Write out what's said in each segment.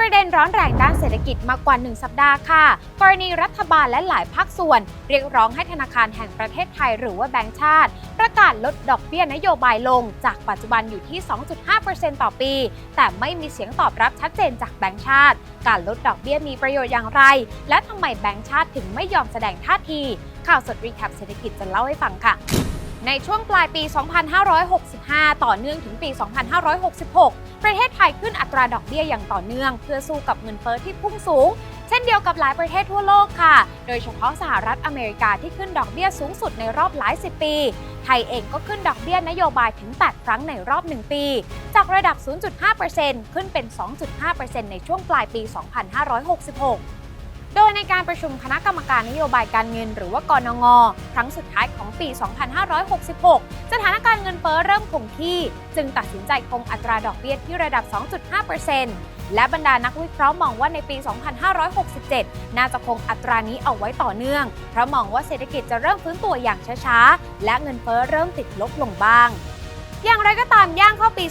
ประเด็นร้อนแรงด้านเศรษฐกิจมากกว่า 1 สัปดาห์ค่ะ กรณีรัฐบาลและหลายภาคส่วน เรียกร้องให้ธนาคารแห่งประเทศไทยหรือว่าแบงก์ชาติ ประกาศลดดอกเบี้ยนโยบายลง จากปัจจุบันอยู่ที่ 2.5%ต่อปี แต่ไม่มีเสียงตอบรับชัดเจนจากแบงก์ชาติ การลดดอกเบี้ยมีประโยชน์อย่างไร และทำไมแบงก์ชาติถึงไม่ยอมแสดงท่าที ข่าวสดรีแคปเศรษฐกิจจะเล่าให้ฟังค่ะ ในช่วงปลายปี 2565 ต่อเนื่องถึงปี 2566 ประเทศไทยขึ้นอัตราดอกเบี้ยอย่างต่อเนื่อง เพื่อสู้กับเงินเฟ้อที่พุ่งสูง เช่นเดียวกับหลายประเทศทั่วโลกค่ะ โดยเฉพาะสหรัฐอเมริกาที่ขึ้นดอกเบี้ยสูงสุดในรอบหลายสิบปี ไทยเองก็ขึ้นดอกเบี้ยนโยบายถึง 8 ครั้งในรอบ 1 ปี จากระดับ 0.5%ขึ้นเป็น 2.5%ในช่วงปลายปี 2566 โดยในการประชุมคณะกรรมการนโยบายการเงินหรือว่ากรงงครั้งสุดท้ายของปี 2566 สถานการณ์เงินเฟ้อเริ่มคงที่ จึงตัดสินใจคงอัตราดอกเบี้ยที่ระดับ 2.5%และบรรดานักวิเคราะห์มองว่าในปี 2567 น่าจะคงอัตรานี้เอาไว้ต่อเนื่อง เพราะมองว่าเศรษฐกิจจะเริ่มฟื้นตัวอย่างช้าๆ และเงินเฟ้อเริ่มติดลบลงบ้าง อย่างไรก็ตามย่างเข้าปี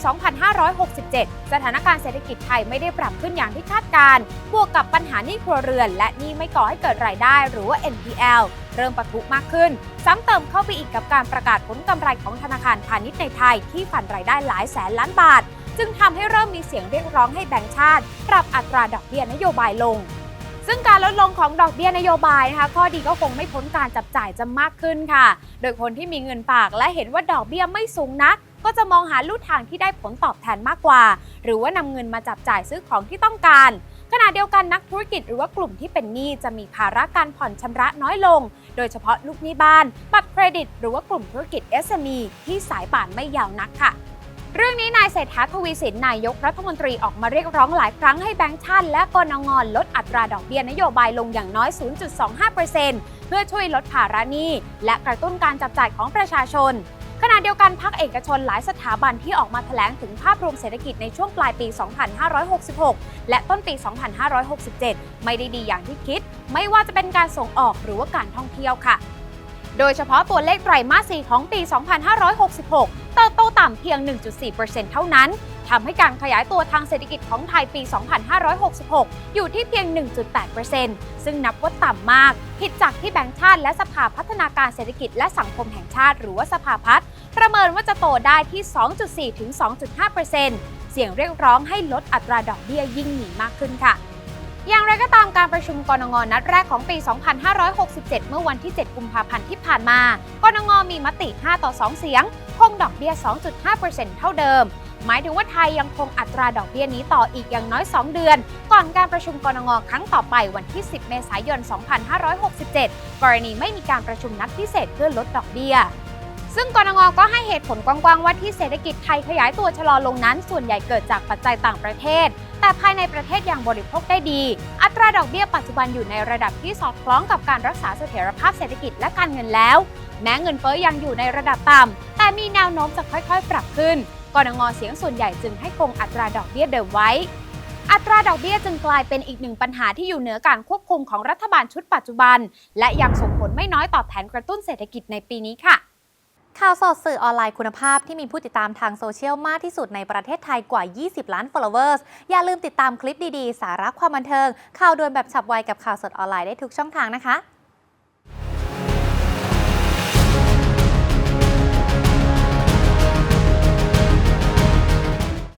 2567 สถานการณ์เศรษฐกิจไทยไม่ได้ปรับขึ้นอย่างที่คาดการ์บวกกับปัญหาหนี้ครัวเรือน และหนี้ไม่ก่อให้เกิดรายได้หรือว่า NPL เริ่มปะทุมากขึ้น ซ้ำเติมเข้าไปอีกกับการประกาศผลกำไรของธนาคารพาณิชย์ในไทยที่ฝันรายได้หลายแสนล้านบาท จึงทำให้เริ่มมีเสียงเรียกร้องให้แบงก์ชาติ ปรับอัตราดอกเบี้ยนโยบายลงซึ่งการลดลงของดอกเบี้ยนโยบายนะคะ ข้อดีก็คงไม่พ้นการจับจ่ายจะมากขึ้นค่ะ โดยคนที่มีเงินฝากและเห็นว่าดอกเบี้ยไม่สูงนัก ก็จะมองหาลู่ทางที่ได้ผลตอบแทนมากกว่า หรือว่านำเงินมาจับจ่ายซื้อของที่ต้องการ ขณะเดียวกันนักธุรกิจหรือว่ากลุ่มที่เป็นหนี้จะมีภาระการผ่อนชำระน้อยลง โดยเฉพาะลูกหนี้บ้าน บัตรเครดิต หรือว่ากลุ่มธุรกิจ SME ที่สายป่านไม่ยาวนักค่ะเรื่องนี้นายเศรษฐาทวีสินนายกรัฐมนตรีออกมาเรียกร้องหลายครั้งให้แบงก์ชาติและกรงงลดอัตราดอกเบี้ยนโยบายลงอย่างน้อย 0.25%เพื่อช่วยลดภาระหนี้และกระตุ้นการจับจ่ายของประชาชน ขณะเดียวกันพักเอกชนหลายสถาบันที่ออกมาแถลงถึงภาพรวมเศรษฐกิจในช่วงปลายปี 2566 และต้นปี 2567 ไม่ได้ดีอย่างที่คิด ไม่ว่าจะเป็นการส่งออกหรือว่าการท่องเที่ยวค่ะ โดยเฉพาะตัวเลขไตรมาส 4 ของปี 2566 เติบโตต่ำเพียง 1.4%เท่านั้น ทำให้การขยายตัวทางเศรษฐกิจของไทยปี 2566 อยู่ที่เพียง 1.8%ซึ่งนับว่าต่ำมาก ผิดจากที่แบงก์ชาติและสภาพัฒนาการเศรษฐกิจและสังคมแห่งชาติ หรือว่าสภาพัฒน์ประเมินว่าจะโตได้ที่ 2.4 ถึง 2.5%เสียงเรียกร้องให้ลดอัตราดอกเบี้ยยิ่งหนีมากขึ้นค่ะอย่างไรก็ตามการประชุมกรงงนัดแรกของปี 2567 เมื่อวันที่ 7 กุมภาพันธ์ที่ผ่านมากรงงมีมติ 5 ต่อ 2 เสียง คงดอกเบี้ย 2.5%เท่าเดิม หมายถึงว่าไทยยังคงอัตราดอกเบี้ยนี้ต่ออีกอย่างน้อย 2 เดือน ก่อนการประชุมกรงงครั้งต่อไปวันที่ 10 เมษายน 2567 กรณีไม่มีการประชุมนัดพิเศษเพื่อลดดอกเบี้ยซึ่งกรงงก็ให้เหตุผลกว้างๆว่าที่เศรษฐกิจไทยขยายตัวชะลอลงนั้น ส่วนใหญ่เกิดจากปัจจัยต่างประเทศ แต่ภายในประเทศยังบริโภคได้ดี อัตราดอกเบี้ยปัจจุบันอยู่ในระดับที่สอดคล้องกับการรักษาเสถียรภาพเศรษฐกิจและการเงินแล้ว แม้เงินเฟ้อยังอยู่ในระดับต่ำแต่มีแนวโน้มจะค่อยๆ ปรับขึ้น กรงงเสียงส่วนใหญ่จึงให้คงอัตราดอกเบี้ยเดิมไว้ อัตราดอกเบี้ยจึงกลายเป็นอีกหนึ่งปัญหาที่อยู่เหนือการควบคุมของรัฐบาลชุดปัจจุบัน และยังส่งผลไม่น้อยต่อแผนกระตุ้นเศรษฐกิจในปีนี้ค่ะข่าวสดสื่อออนไลน์คุณภาพที่มีผู้ติดตามทางโซเชียลมากที่สุดในประเทศไทยกว่า 20 ล้าน followers อย่าลืมติดตามคลิปดีๆ สาระความบันเทิง ข่าวด่วนแบบฉับไวกับข่าวสดออนไลน์ได้ทุกช่องทางนะคะ